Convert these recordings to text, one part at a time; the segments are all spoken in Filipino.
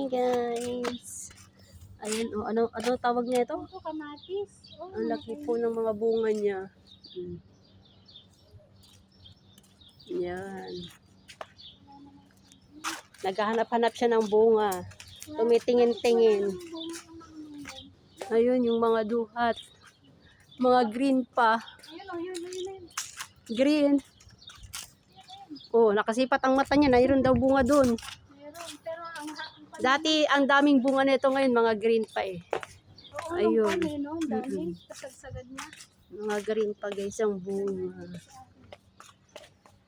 morning, guys. Ayun, oh, ano, ano tawag niya ito? Ito, kamatis. Oh, Ang laki po ng mga bunga niya. Mm. Yan. Naghahanap-hanap siya ng bunga. Tumitingin-tingin. Ayun, yung mga duhat. Mga green pa. Ayun, oh, yun, yun, yun. Green. Oh, nakasipat ang mata niya. Mayroon daw bunga doon. Meron, pero ang ha- ang Dati, ang daming bunga nito ngayon, mga green pa eh. Oo, ayun. Ano, no? Ang dami. Mm-mm. Kasagsagan niya. Mga green pa guys, ang bunga.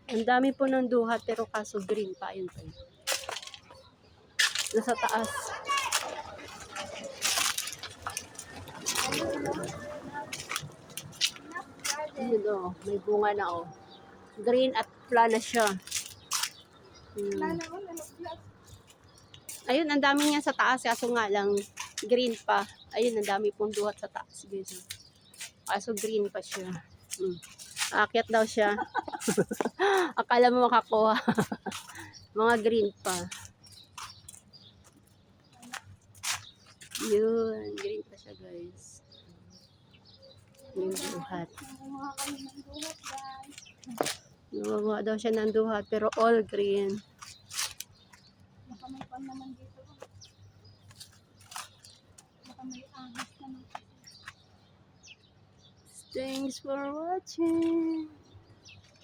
Ang dami po ng duhat, pero kaso green pa. Ayun pa. yun. Nasa taas. Ayun oh, may bunga na oh. Green at plana siya. Hmm. Lala, oh, nalaglag. Ayun, ang dami niya sa taas, kaso nga lang, green pa. Ayun, ang dami pong duhat sa taas, guys. Kaso green pa siya. Hmm. Aakyat daw siya. Akala mo makakuha. Mga green pa. Yun, green pa siya, guys. Yung duhat. Nawawa daw siya ng duhat, pero all green. May pan naman dito. oh. Baka may ahas naman. Thanks for watching.